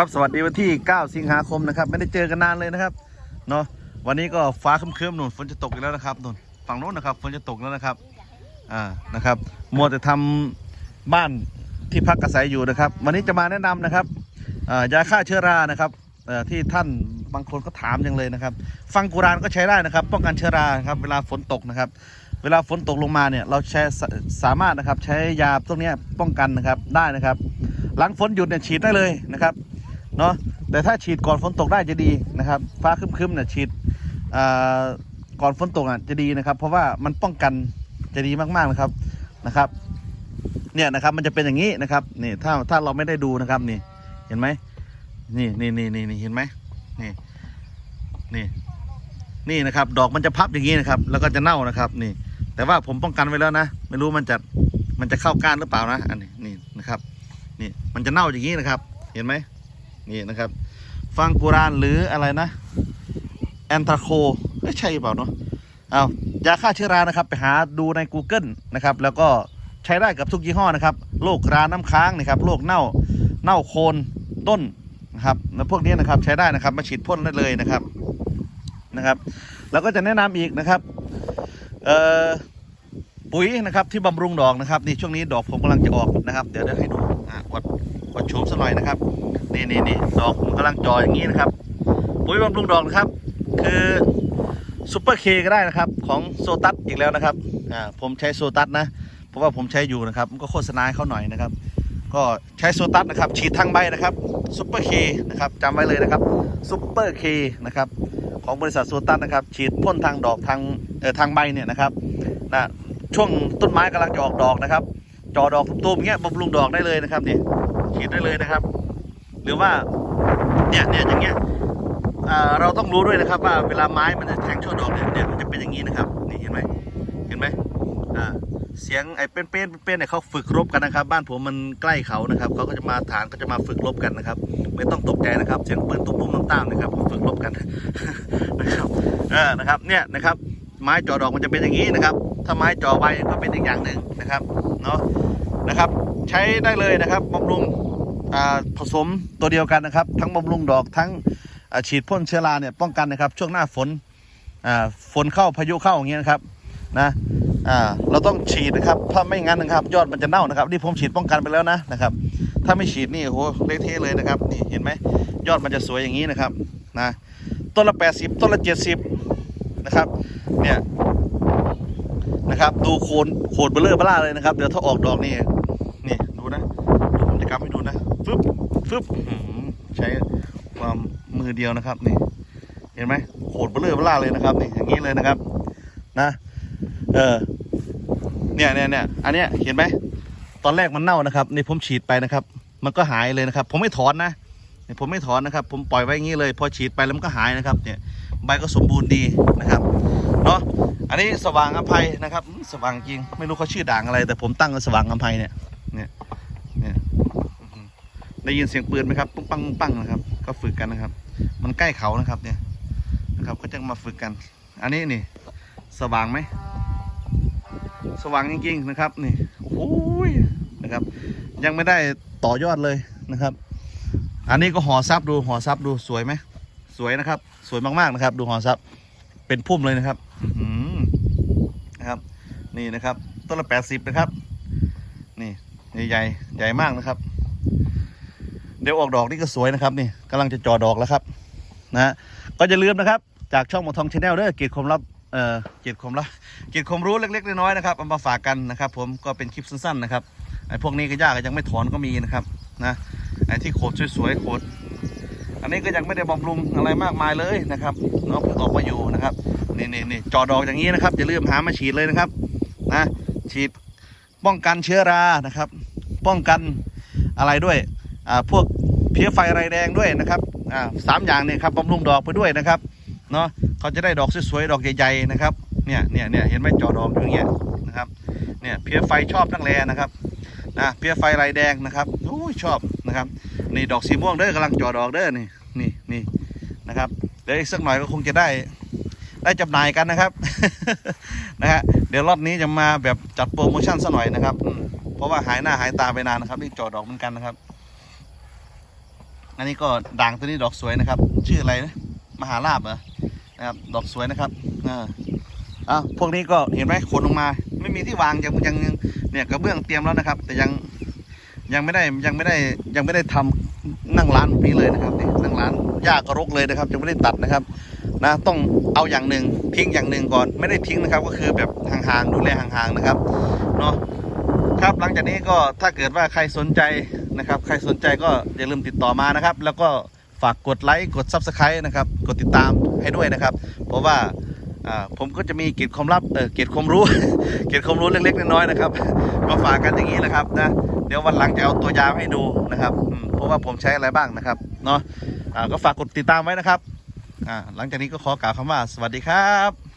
ครับสวัสดีวันที่ 9 สิงหาคมนะครับ ไม่ได้เจอกันนานเลยนะครับเนาะวันนี้ก็ฟ้าครึ้มๆหนุนฝนจะตกอีกแล้วนะครับหนุนฝั่งโน้นนะครับฝนจะตกแล้วนะครับอ่านะครับมัวแต่ทำบ้านที่พักอาศัยอยู่นะครับ วันนี้จะมาแนะนำนะครับยาฆ่าเชื้อรานะครับที่ท่านบางคนก็ถามจังเลยนะครับ ฟังกุรานก็ใช้ได้นะครับ ป้องกันเชื้อราครับเวลาฝนตกนะครับ เวลาฝนตกลงมาเนี่ยเราใช้สามารถนะครับใช้ยาพวกนี้ป้องกันนะครับได้นะครับ หลังฝนหยุดเนี่ยฉีดได้เลยนะครับ เนาะแต่ถ้าฉีดก่อนฝนตกได้จะดีนะครับ ฟ้าครึ้มๆเนี่ยฉีดก่อนฝนตกอะจะดีนะครับ เพราะว่ามันป้องกันจะดีมากๆนะครับนะครับ เนี่ยนะครับมันจะเป็นอย่างนี้นะครับนี่ถ้าถ้าเราไม่ได้ดูนะครับนี่เห็นไหมนี่นี่นี่นี่เห็นไหมนี่นี่นี่นะครับ ดอกมันจะพับอย่างนี้นะครับ แล้วก็จะเน่านะครับนี่ แต่ว่าผมป้องกันไว้แล้วนะ ไม่รู้มันจะมันจะเข้าก้านหรือเปล่านะ อันนี้นี่นะครับ นี่มันจะเน่าอย่างนี้นะครับ เห็นไหม นี่นะครับฟังกุรานหรืออะไรนะแอนทราโคเอ้ยใช่เปล่าเนาะเอายาฆ่าเชื้อรานะครับ ไปหาดูใน Google นะครับ แล้วก็ใช้ได้กับทุกยี่ห้อนะครับโรคราน้ำค้างนะครับโรคเน่าเน่าโคนต้นนะครับแล้วพวกนี้นะครับใช้ได้นะครับมาฉีดพ่นได้เลยนะครับนะครับ แล้วก็จะแนะนำอีกนะครับเอ่อปุ๋ยนะครับที่บำรุงดอกนะครับนี่ช่วงนี้ดอกผมกำลังจะออกนะครับ เดี๋ยวเดี๋ยวให้ดูอ่ากดกดโฉมสักหน่อยนะครับ นี่นี่นี่ดอกมันกำลังจ่ออย่างนี้นะครับปุ๋ยบำรุงดอกนะครับ คือซูเปอร์เคก็ได้นะครับ ของโซตัสอีกแล้วนะครับอ่าผมใช้โซตัสนะเพราะว่าผมใช้อยู่นะครับมันก็โฆษณาเขาหน่อยนะครับ ก็ใช้โซตัสนะครับฉีดทางใบนะครับซูเปอร์เคนะครับจำไว้เลยนะครับซูเปอร์เคนะครับของบริษัทโซตัสนะครับ ฉีดพ่นทางดอกทางเอ่อทางใบเนี่ยนะครับนะช่วงต้นไม้กำลังจะออกดอกนะครับจอดอกตุ้มๆเงี้ยบำรุงดอกได้เลยนะครับนี่ฉีดได้เลยนะครับ รือว่าเนี่ยเนี่ยอย่างเงี้ยเราต้องรู้ด้วยนะครับว่าเวลาไม้มันจะแทงช่อดอกเนี่ยเนี่ยมันจะเป็นอย่างนี้นะครับนี่เห็นไหมเห็นไหมอ่าเสียงไอ้เป็นเป็นเป็นเนี่ยเขาฝึกรบกันนะครับ บ้านผมมันใกล้เขานะครับเขาก็จะมาฐานก็จะมาฝึกรบกันนะครับ ไม่ต้องตกใจนะครับ เสียงปืนตุ้มๆน้ำตามนะครับฝึกรบกันนะครับเออนะครับเนี่ยนะครับ ไม้จ่อดอกมันจะเป็นอย่างนี้นะครับ ถ้าไม้จ่อใบก็เป็นอีกอย่างหนึ่งนะครับเนาะนะครับ ใช้ได้เลยนะครับบำรุง ผสมตัวเดียวกันนะครับ ทั้งบำรุงดอกทั้งฉีดพ่นเชื้อราเนี่ยป้องกันนะครับ ช่วงหน้าฝนฝนเข้าพายุเข้าอย่างเงี้ยนะครับนะเราต้องฉีดนะครับ ถ้าไม่งั้นนะครับ ยอดมันจะเน่านะครับนี่ผมฉีดป้องกันไปแล้วนะนะครับ ถ้าไม่ฉีดนี่โหเละเทะเลยนะครับนี่เห็นไหมยอดมันจะสวยอย่างนี้นะครับนะต้นละ 80 ต้นละ 70 นะครับเนี่ยนะครับ ดูโคนโคนเบลเลอร์เบล่าเลยนะครับ เดี๋ยวถ้าออกดอกนี่นี่ดูนะเดี๋ยวผมจะกำให้ดูนะ ฟึบฟึบใช้ความมือเดียวนะครับนี่ เห็นไหมโคนเบลเลอร์เบล่าเลยนะครับนี่อย่างนี้เลยนะครับ นะ เออเนี่ยเนี่ยเนี่ยอันเนี้ยเห็นไหมตอนแรกมันเน่านะครับนี่ผมฉีดไปนะครับ มันก็หายเลยนะครับ ผมไม่ถอนนะนี่ผมไม่ถอนนะครับ ผมปล่อยไว้อย่างนี้เลย พอฉีดไปแล้วมันก็หายนะครับ เนี่ยใบก็สมบูรณ์ดีนะครับเนาะอันนี้สว่างอภัยนะครับ สว่างจริง ไม่รู้เขาชื่อด่างอะไร แต่ผมตั้งสว่างอภัยเนี่ยเนี่ย ได้ยินเสียงปืนไหมครับปุ้งปังปุ้งปังนะครับ ก็ฝึกกันนะครับ มันใกล้เขานะครับเนี่ยนะครับก็จะมาฝึกกัน อันนี้นี่ สว่างไหมสว่างจริงๆนะครับ นี่โอ้ยนะครับ ยังไม่ได้ต่อยอดเลยนะครับ อันนี้ก็ห่อซับดูห่อซับดูสวยไหมสวยนะครับ สวยมากๆนะครับ ดูห่อซับเป็นพุ่มเลยนะครับอื้อหือนะครับนี่นะครับต้นละแปดสิบนะครับ นี่ใหญ่ใหญ่มากนะครับ ดี๋ยวออกดอกนี่ก็สวยนะครับนี่กำลังจะจ่อดอกแล้วครับนะก็อย่าลืมนะครับ จากช่องหมอทองชาแนลเด้อเกียรติคมรับเอ่อเกียรติคมรับเกียรติคมรู้เล็ก ๆ น้อยๆนะครับเอามาฝากกันนะครับ ผมก็เป็นคลิปสั้นๆนะครับไอ้พวกนี้ก็ยากยังไม่ถอนก็มีนะครับนะไอ้ที่โขดสวยๆโขดอันนี้ก็ยังไม่ได้บำรุงอะไรมากมายเลยนะครับเนาะเพิ่งออกมาอยู่นะครับนี่นี่นี่จอดอกอย่างนี้นะครับอย่าลืมหามาฉีดเลยนะครับนะฉีดป้องกันเชื้อรานะครับ ป้องกันอะไรด้วย พวกเพี้ยไฟไรแดงด้วยนะครับสามอย่างเนี่ยครับบำรุงดอกไปด้วยนะครับเนาะเขาจะได้ดอกสวยๆดอกใหญ่ๆนะครับเนี่ยเนี่ยเนี่ยเห็นไหมจอดอกอย่างเงี้ยนะครับเนี่ยเพี้ยไฟชอบทั้งแลนะครับนะเพี้ยไฟไรแดงนะครับโอ้ยชอบนะครับนี่ดอกสีม่วงเด้อกำลังจอดอกเด้อนี่นี่นี่นะครับเดี๋ยวอีกสักหน่อยก็คงจะได้ได้จำหน่ายกันนะครับนะฮะเดี๋ยวรอบนี้จะมาแบบจัดโปรโมชั่นสักหน่อยนะครับเพราะว่าหายหน้าหายตาไปนานนะครับนี่จอดอกเหมือนกันนะครับ อันนี้ก็ด่างตัวนี้ดอกสวยนะครับ ชื่ออะไรนะมหาลาบเหรอนะครับดอกสวยนะครับอ่าอะพวกนี้ก็เห็นไหมขนออกมา ไม่มีที่วางยังยังเนี่ยกระเบื้องเตรียมแล้วนะครับ แต่ยังยังไม่ได้ยังไม่ได้ยังไม่ได้ทำนั่งร้านแบบนี้เลยนะครับนี่นั่งร้านหญ้าก็รกเลยนะครับยังไม่ได้ตัดนะครับนะต้องเอาอย่างหนึ่งทิ้งอย่างหนึ่งก่อนไม่ได้ทิ้งนะครับ ก็คือแบบห่างๆดูแลห่างๆนะครับเนาะครับหลังจากนี้ก็ถ้าเกิดว่าใครสนใจ นะครับ ใครสนใจก็อย่าลืมติดต่อมานะครับ แล้วก็ฝากกดไลค์กด Subscribe นะครับ กดติดตามให้ด้วยนะครับ เพราะว่าผมก็จะมีเกียร็ดความลับเออเกร็ดความรู้ เกียร็ดความรู้เล็กๆน้อยๆนะครับ มาฝากกันอย่างนี้นะครับนะ เดี๋ยววันหลังจะเอาตัวยาวให้ดูนะครับ เพราะว่าผมใช้อะไรบ้างนะครับ เนาะก็ฝากกดติดตามไว้นะครับ หลังจากนี้ก็ขอกล่าวคำว่าสวัสดีครับ